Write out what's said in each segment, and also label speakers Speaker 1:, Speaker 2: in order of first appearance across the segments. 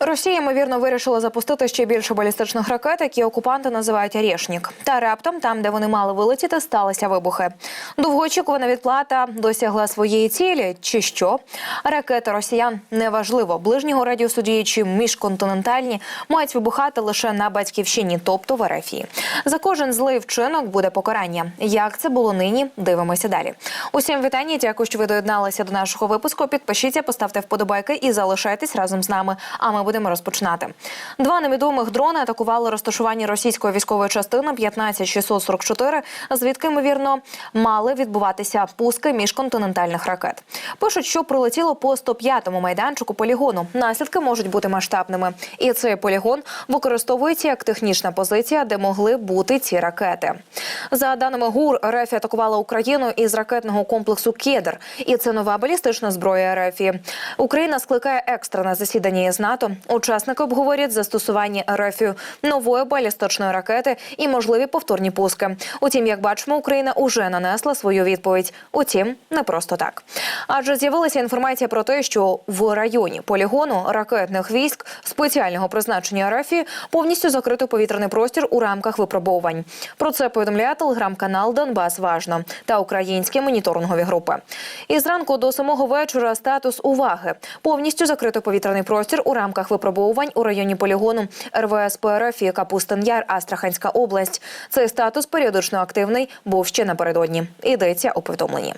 Speaker 1: Росія ймовірно вирішила запустити ще більше балістичних ракет, які окупанти називають «Орешник». Та раптом, там, де вони мали вилетіти, сталися вибухи. Довгоочікувана відплата досягла своєї цілі, чи що? Ракети росіян неважливо ближнього радіусу дії чи міжконтинентальні мають вибухати лише на батьківщині, тобто в Ерефії. За кожен злий вчинок буде покарання. Як це було нині? Дивимося далі. Усім вітання. Дякую, що ви доєдналися до нашого випуску. Підпишіться, поставте вподобайки і залишайтесь разом з нами. А ми будемо розпочинати. Два невідомих дрони атакували розташування російської військової частини 15644, звідки ймовірно мали відбуватися пуски міжконтинентальних ракет. Пишуть, що прилетіло по 105-му майданчику полігону. Наслідки можуть бути масштабними, і цей полігон використовується як технічна позиція, де могли бути ці ракети. За даними ГУР, РФ атакувала Україну із ракетного комплексу Кедр, і це нова балістична зброя РФ. Україна скликає екстрене засідання із НАТО. Учасники обговорять застосування РФ нової балістичної ракети і можливі повторні пуски. Утім, як бачимо, Україна уже нанесла свою відповідь. Утім, не просто так. Адже з'явилася інформація про те, що в районі полігону ракетних військ спеціального призначення РФ повністю закрито повітряний простір у рамках випробовувань. Про це повідомляє телеграм-канал Донбас Важно та українські моніторингові групи. І зранку до самого вечора статус уваги повністю закрито повітряний простір у рамках випробовувань у районі полігону РВС ПРФ Капустин Яр, Астраханська область. Цей статус періодично активний був ще напередодні. Йдеться у повідомленні.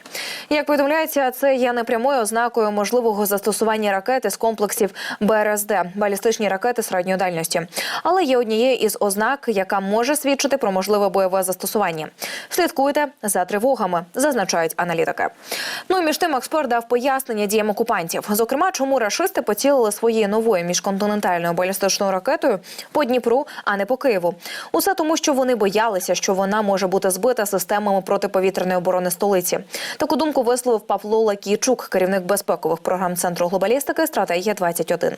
Speaker 1: Як повідомляється, це є непрямою ознакою можливого застосування ракети з комплексів БРСД балістичні ракети середньої дальності, але є однією із ознак, яка може свідчити про можливе бойове застосування. Слідкуйте за тривогами, зазначають аналітики. Ну і між тим експерт дав пояснення діям окупантів. Зокрема, чому рашисти поцілили своєю новою міжконтинентальною балістичною ракетою по Дніпру, а не по Києву. Усе тому, що вони боялися, що вона може бути збита системами протиповітряної оборони столиці. Таку думку висловив Павло Лакійчук, керівник безпекових програм центру глобалістики стратегія 21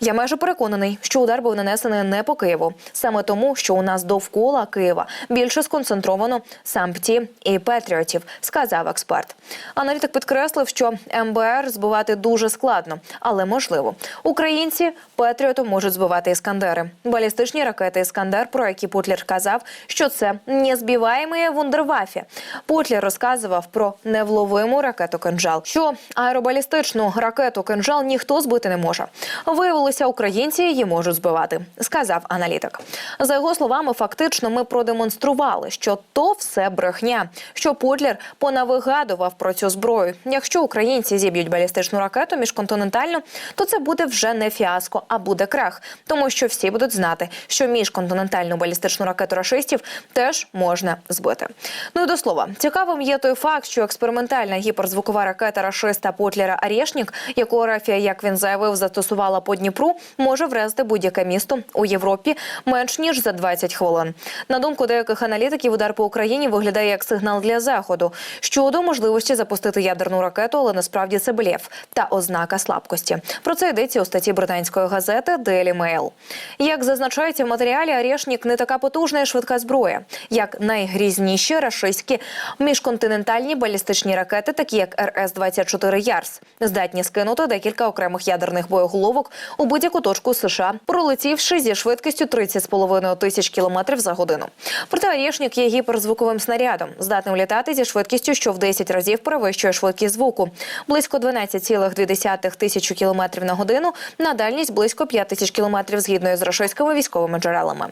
Speaker 1: Я майже переконаний, що удар був нанесений не по Києву, саме тому, що у нас довкола Києва більше сконцентровано сампті і патріотів, сказав експерт. Аналітик підкреслив, що МБР збивати дуже складно, але можливо. Українці патріотом можуть збивати іскандери. Балістичні ракети Іскандер, про які Путлер казав, що це незбиваємі вундервафі. Путлер розказував про невловиму ракету «Кинжал», що аеробалістичну ракету «Кинжал» ніхто збити не може. Виявилося, українці її можуть збивати, сказав аналітик. За його словами, фактично ми продемонстрували, що то все брехня. Що Путлер понавигадував про цю зброю. Якщо українці зіб'ють балістичну ракету міжконтинентальну, то це буде вже не фіаско, а буде крах, тому що всі будуть знати, що міжконтинентальну балістичну ракету рашистів теж можна збити. Ну і до слова, цікавим є той факт, що експериментальна гіперзвукова ракета рашиста Потлера Арєшнік, яку Рафія, як він заявив, застосувала по Дніпру, може врезати будь-яке місто у Європі менш ніж за 20 хвилин. На думку деяких аналітиків, удар по Україні виглядає як сигнал для заходу щодо можливості запустити ядерну ракету, але насправді це блєф та ознака слабкості. Про це йдеться у статті британської газети Daily Mail. Як зазначається в матеріалі, Арєшнік не така потужна і швидка зброя, як найгрізніші рашистські міжконтинентальні балістичні ракети, такі як РС-24 Ярс, здатні скинути декілька окремих ядерних боєголовок у будь-яку точку США, пролетівши зі швидкістю 30,5 тисяч кілометрів за годину. Проте Арєшнік є гіперзвуковим снарядом, здатним літати зі швидкістю, що в 10 разів перевищує швидкість звуку, близько 12,2 тисячу кілометрів на годину, на дальність близько 5 тисяч кілометрів згідно з рашистськими військовими джерелами.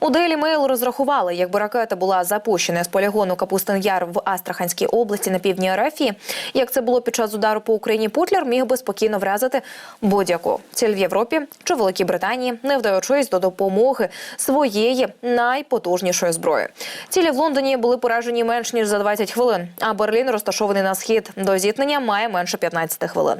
Speaker 1: У Daily Mail розрахували, якби ракета була запущена з полігону Капустин Яр в Астраханській області на півдні Арафії, як це було під час удару по Україні, Путлер міг би спокійно вразити будь-яку ціль в Європі чи Великій Британії, не вдаючись до допомоги своєї найпотужнішої зброї. Цілі в Лондоні були поражені менш ніж за 20 хвилин. А Берлін, розташований на схід до зіткнення, має менше 15 хвилин.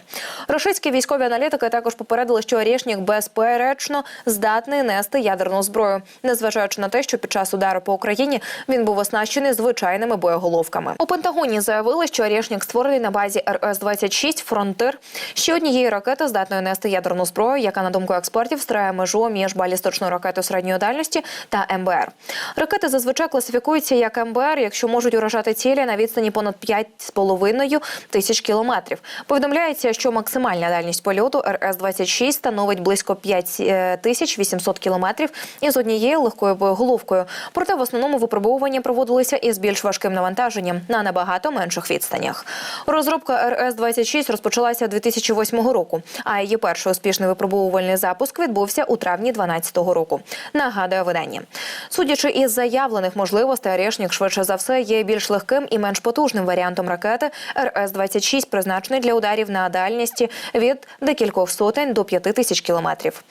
Speaker 1: Російські військові аналітики також попередили, що Орєшнік безперечно здатний нести ядерну зброю, незважаючи на те, що під час удару по Україні він був оснащений звичайними боєголовками. У Пентагоні заявили, що Орєшнік створений на базі РС-26 Фронтир ще однієї ракети здатної нести ядерну зброю, яка на думку експертів страє межу між балістичною ракетою середньої дальності та МБР. Ракети зазвичай класифікуються як МБР, якщо можуть уражати цілі на відстані понад 5,5 тисяч кілометрів. Повідомляється, що максимальна дальність польоту РС-26 становить близько 5800 кілометрів із однією легкою боєголовкою. Проте в основному випробовування проводилися із більш важким навантаженням на набагато менших відстанях. Розробка РС-26 розпочалася 2008 року, а її перший успішний випробовувальний запуск відбувся у травні 2012 року. Нагадує видання. Судячи із заявлених можливостей, Орешник швидше за все є більш легким і менш потужним варіантом ракети РС-26, призначений для ударів на дальності від декількох сотень до п'яти тисяч кілометрів.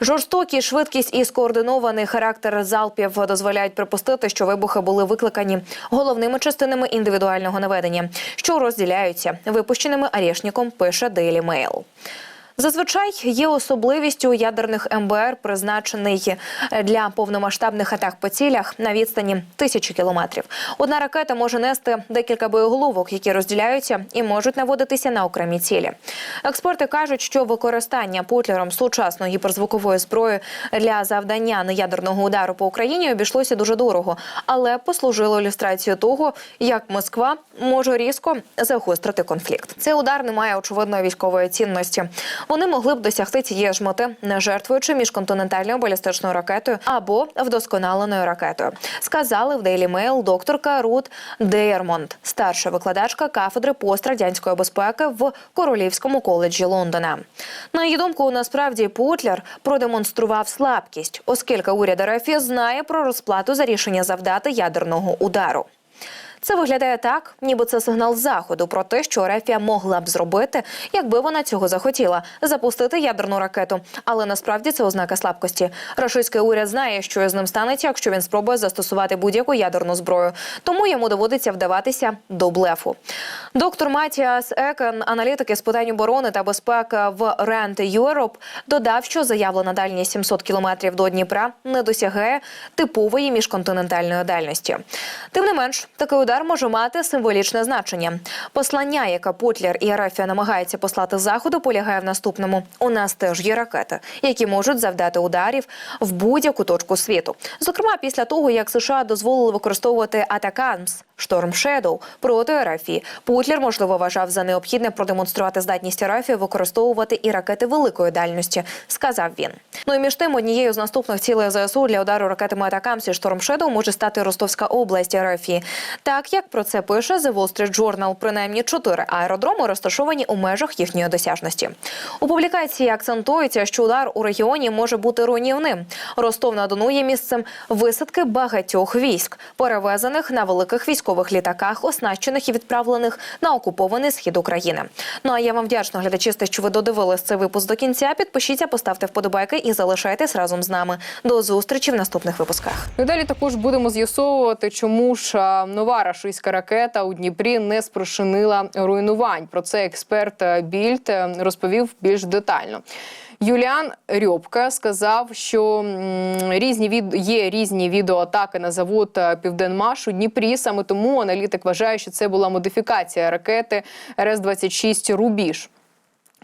Speaker 1: Жорстокі швидкість і скоординований характер залпів дозволяють припустити, що вибухи були викликані головними частинами індивідуального наведення, що розділяються випущеними арішником. пише Daily Mail. Зазвичай є особливістю ядерних МБР, призначений для повномасштабних атак по цілях на відстані тисячі кілометрів. Одна ракета може нести декілька боєголовок, які розділяються і можуть наводитися на окремі цілі. Експерти кажуть, що використання Путлером сучасної гіперзвукової зброї для завдання неядерного удару по Україні обійшлося дуже дорого, але послужило ілюстрацією того, як Москва може різко загострити конфлікт. Цей удар не має очевидної військової цінності. Вони могли б досягти цієї ж мети, не жертвуючи міжконтинентальною балістичною ракетою або вдосконаленою ракетою. Сказали в Daily Mail докторка Рут Дейермонт, старша викладачка кафедри пострадянської безпеки в Королівському коледжі Лондона. На її думку, насправді Путлер продемонстрував слабкість, оскільки уряд РФ знає про розплату за рішення завдати ядерного удару. Це виглядає так, ніби це сигнал заходу про те, що Ерефія могла б зробити, якби вона цього захотіла запустити ядерну ракету. Але насправді це ознака слабкості. Рашистський уряд знає, що із ним станеться, якщо він спробує застосувати будь-яку ядерну зброю. Тому йому доводиться вдаватися до блефу. Доктор Матіас Екен, аналітики з питань оборони та безпеки в Rent Europe, додав, що заявлена дальність 700 кілометрів до Дніпра не досягає типової міжконтинентальної дальності. Тим не менш, такий удар може мати символічне значення. Послання, яке Путлер і Арафія намагаються послати заходу, полягає в наступному: у нас теж є ракети, які можуть завдати ударів в будь-яку точку світу. Зокрема, після того як США дозволили використовувати Атакамс Шторм Шедоу проти Арафії, Путлер можливо вважав за необхідне продемонструвати здатність Арафії використовувати і ракети великої дальності, сказав він. Ну і між тим, однією з наступних цілей ЗСУ для удару ракетами Атакамс і Шторм Шедоу може стати Ростовська область Арафії. Так як про це пише The Wall Street Journal, принаймні чотири аеродроми розташовані у межах їхньої досяжності. У публікації акцентується, що удар у регіоні може бути руйнівним. Ростов на Дону є місцем висадки багатьох військ, перевезених на великих військових літаках, оснащених і відправлених на окупований схід України. Ну а я вам вдячна, глядачі, що ви додивились цей випуск до кінця. Підпишіться, поставте вподобайки і залишайтесь разом з нами. До зустрічі в наступних випусках.
Speaker 2: Далі також будемо з'ясовувати, чому ж нова рашистська ракета у Дніпрі не спрошинила руйнувань. Про це експерт е, Більд е, розповів більш детально. Юліан Рьобка сказав, що різні від є різні відеоатаки на завод е, Південмаш у Дніпрі. Саме тому аналітик вважає, що це була модифікація ракети РС-26 Рубіж.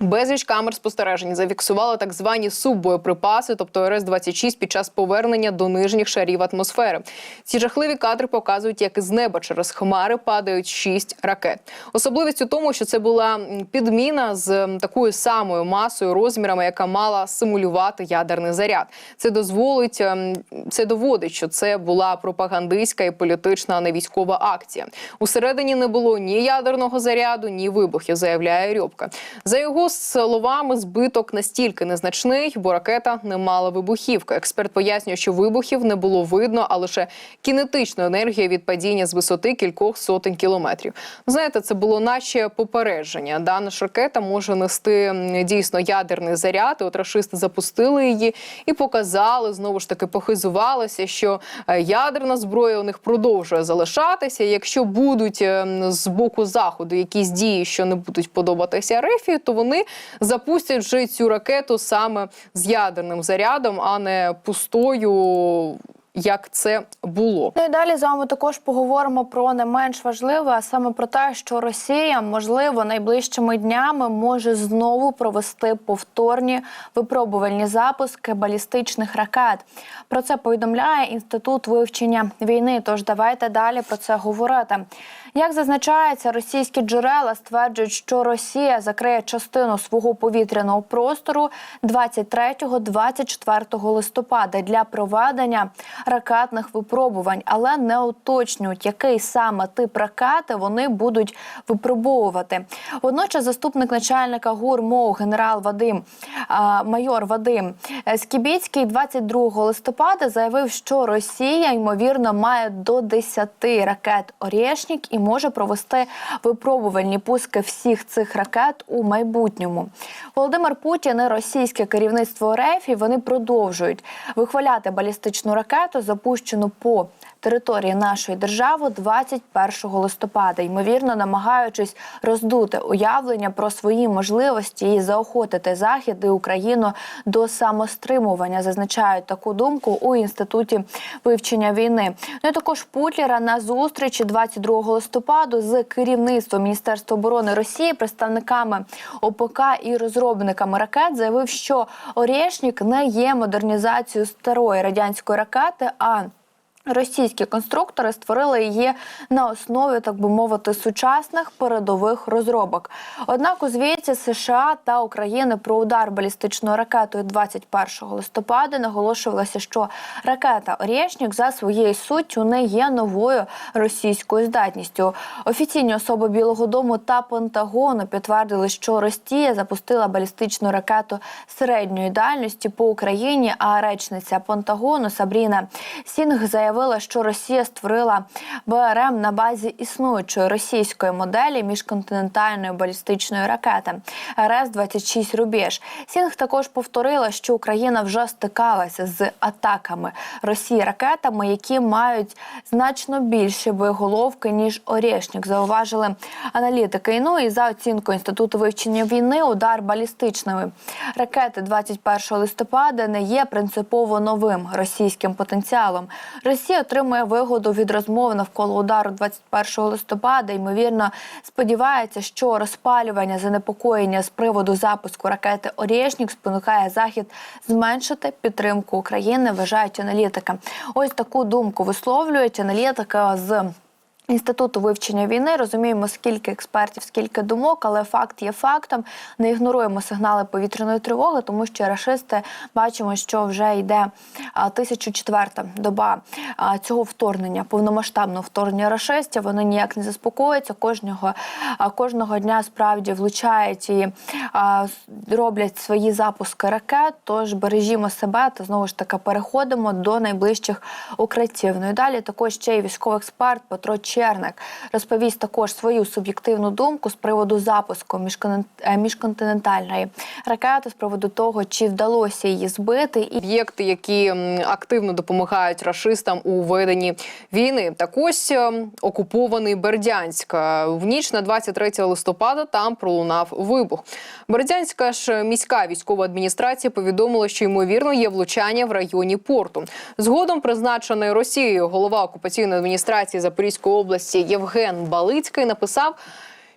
Speaker 2: Безліч камер спостережень зафіксували так звані суббоєприпаси, тобто РС-26 під час повернення до нижніх шарів атмосфери. Ці жахливі кадри показують, як із неба через хмари падають шість ракет. Особливість у тому, що це була підміна з такою самою масою, розмірами, яка мала симулювати ядерний заряд. Це дозволить ем, це доводить, що це була пропагандистська і політична а не військова акція. Усередині не було ні ядерного заряду, ні вибухів, заявляє Рьобка. За його словами, збиток настільки незначний, бо ракета не мала вибухівки. Експерт пояснює, що вибухів не було видно, а лише кінетична енергія від падіння з висоти кількох сотень кілометрів. Знаєте, це було наче попередження. Дана ж ракета може нести дійсно ядерний заряд. І от рашисти запустили її і показали знову ж таки, похизувалися, що е, ядерна зброя у них продовжує залишатися. Якщо будуть ем, з боку заходу якісь дії, що не будуть подобатися Рефі, то вони запустять вже цю ракету саме з ядерним зарядом, а не пустою. Як це було
Speaker 3: Ну і далі з вами також поговоримо про не менш важливе, а саме про те, що Росія можливо найближчими днями може знову провести повторні випробувальні запуски балістичних ракет. Про це повідомляє інститут вивчення війни. Тож давайте далі про це говорити. Як зазначається, російські джерела стверджують, що Росія закриє частину свого повітряного простору 23-24 листопада для проведення ракетних випробувань, але не уточнюють, який саме тип ракети вони будуть випробовувати. Водночас, заступник начальника ГУР МОУ генерал Вадим майор Вадим е, Скібіцький 22 листопада заявив, що Росія ймовірно має до 10 ракет «Орєшнік» і може провести випробувальні пуски всіх цих ракет у майбутньому. Володимир Путін і російське керівництво РФ і вони продовжують вихваляти балістичну ракету, запущену по території нашої держави 21 листопада, ймовірно, намагаючись роздути уявлення про свої можливості і заохотити захід і Україну до самостримування. Зазначають таку думку у інституті вивчення війни. Ну і також Путлера на зустрічі 22 листопаду з керівництвом Міністерства оборони Росії, представниками ОПК і розробниками ракет заявив, що Орєшнік не є модернізацією старої радянської ракети. а Російські конструктори створили її на основі, так би мовити, сучасних передових розробок. Однак у звіті США та України про удар балістичною ракетою 21 листопада наголошувалося, що ракета Орєшнік за своєю суттю не є новою російською здатністю. Офіційні особи Білого Дому та Пентагону підтвердили, що Росія запустила балістичну ракету середньої дальності по Україні. А речниця Пентагону Сабріна Сінг заявила, що Росія створила БРМ на базі існуючої російської моделі міжконтинентальної балістичної ракети РС-26 Рубіж. Сінг також повторила, що Україна вже стикалася з атаками Росії ракетами, які мають значно більші боєголовки ніж Орєшнік. Зауважили аналітики. Ну і за оцінкою інституту вивчення війни, удар балістичної ракети 21 листопада не є принципово новим російським потенціалом. Росія отримує вигоду від розмов навколо удару 21 листопада. Ймовірно, сподівається, що розпалювання занепокоєння з приводу запуску ракети Орєшнік спонукає захід зменшити підтримку України. Вважають аналітики. Ось таку думку висловлюють аналітика з. Інституту вивчення війни розуміємо, скільки експертів, скільки думок, але факт є фактом. Не ігноруємо сигнали повітряної тривоги, тому що рашисти бачимо, що вже йде а, 1004 доба цього вторгнення, повномасштабного вторгнення рашистів. Вони ніяк не заспокоюються. Кожного кожного дня справді влучають і роблять свої запуски ракет. Тож бережімо себе та знову ж таки переходимо до найближчих укриттів. Ну і далі також ще й військовий експерт Петро Черник розповість також свою суб'єктивну думку з приводу запуску е, міжконтинентальної ракети, з приводу того, чи вдалося її збити, і
Speaker 2: об'єкти, які активно допомагають рашистам у веденні війни. Так ось ем, окупований Бердянськ. Е, В ніч на 23 листопада там пролунав вибух. Бердянська ж міська військова адміністрація повідомила, що ймовірно є влучання в районі порту. Згодом призначений Росією голова окупаційної адміністрації Запорізької області Євген Балицький написав.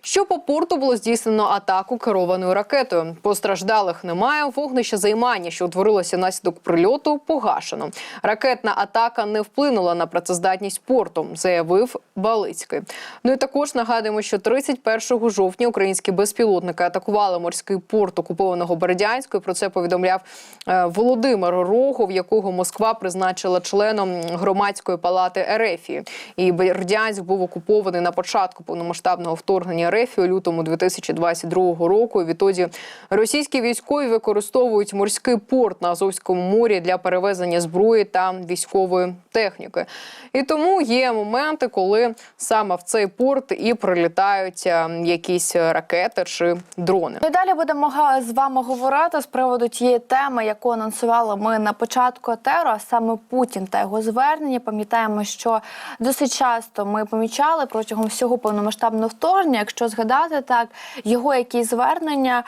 Speaker 2: Що по порту було здійснено атаку керованою ракетою. Постраждалих немає. Вогнище займання, що утворилося внаслідок прильоту, погашено. Ракетна атака не вплинула на працездатність порту, заявив Балицький. Ну і також нагадуємо, що 31 жовтня українські безпілотники атакували морський порт окупованого Бердянська. І Про це повідомляв е, Володимир Рогов, якого Москва призначила членом громадської палати Ерефії. І Бердянськ був окупований на початку повномасштабного вторгнення РФ у лютому 2022 року. Відтоді російські військові використовують морський порт на Азовському морі для перевезення зброї та військової техніки. І тому є моменти, коли саме в цей порт і прилітають е, якісь ракети чи дрони.
Speaker 3: Ну і далі будемо з вами говорити з приводу тієї теми, яку анонсували ми на початку етеру, а саме Путін та його звернення. Пам'ятаємо, що досить часто ми помічали протягом всього повномасштабного вторгнення. Якщо згадати так, його якісь звернення,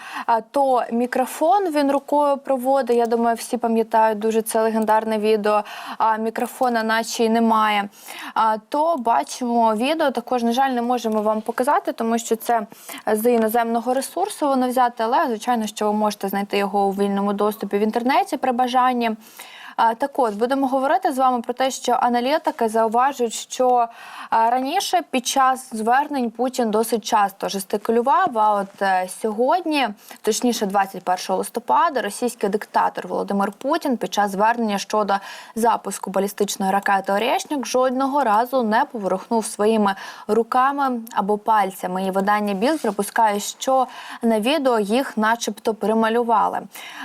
Speaker 3: то мікрофон він рукою проводить. Я думаю, всі пам'ятають дуже це легендарне відео. А мікрофона, наче й немає. То бачимо відео. Також, на жаль, не можемо вам показати, тому що це з іноземного ресурсу воно взяти, але звичайно, що ви можете знайти його у вільному доступі в інтернеті при бажанні. Так от будемо говорити з вами про те, що аналітики зауважують, що раніше під час звернень Путін досить часто жестикулював. А от е, сьогодні, точніше, 21 листопада, російський диктатор Володимир Путін під час звернення щодо запуску балістичної ракети Орєшнік жодного разу не поворухнув своїми руками або пальцями. І видання Білд припускає, що на відео їх, начебто, перемалювали.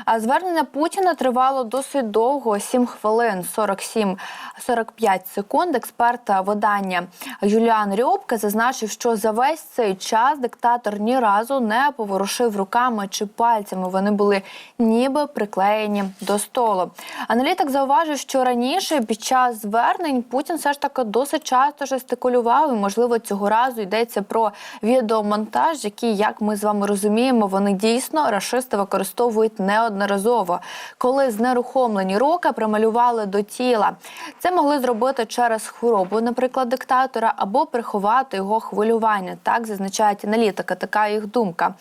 Speaker 3: А звернення Путіна тривало досить довго 7 хвилин 47 45 секунд. Експерт видання Юліан Рьобке зазначив, що за весь цей час диктатор ні разу не поворушив руками чи пальцями. Вони були ніби приклеєні до столу. Аналітик зауважив, що раніше під час звернень Путін все ж таки досить часто жестикулював. І, можливо, цього разу йдеться про відеомонтаж, який, як ми з вами розуміємо, вони дійсно рашисти використовують неодноразово, коли знерухомлені руки прималювали до тіла. Це могли зробити через хворобу, наприклад, диктатора, або приховати його хвилювання. Так зазначають аналітики. Така їх думка.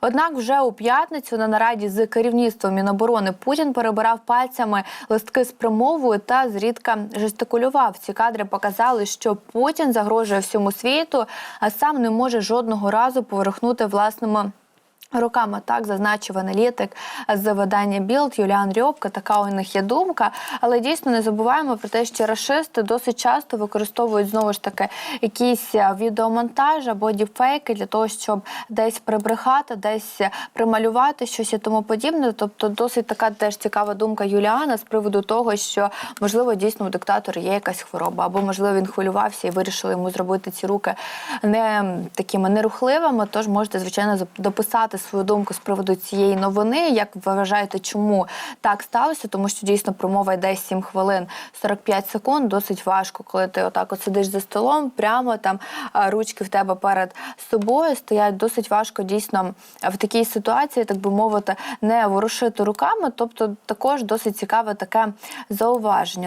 Speaker 3: Однак, вже у п'ятницю на нараді з керівництвом Міноборони Путін перебирав пальцями листки з промовою та зрідка жестикулював. Ці кадри показали, що Путін загрожує всьому світу, а сам не може жодного разу поверхнути власними. Руками так зазначив аналітик з видання Білд Юліан Рьобка. Така у них є думка. Але дійсно не забуваємо про те, що рашисти досить часто використовують знову ж таки якісь е, відеомонтаж або діпфейки для того, щоб десь прибрехати, десь прималювати щось і тому подібне. Тобто, досить така теж цікава думка Юліана з приводу того, що можливо дійсно у диктатора є якась хвороба, або можливо він хвилювався і вирішили йому зробити ці руки не такими нерухливими. Тож можете звичайно зап- свою думку з приводу цієї новини. Як ви вважаєте, чому так сталося? Тому що дійсно промова йде 7 хвилин 45 секунд. Досить важко, коли ти отак от сидиш за столом, прямо там ручки в тебе перед собою стоять. Досить важко дійсно в такій ситуації, так би мовити, не ворушити руками. Тобто, також досить цікаве таке зауваження.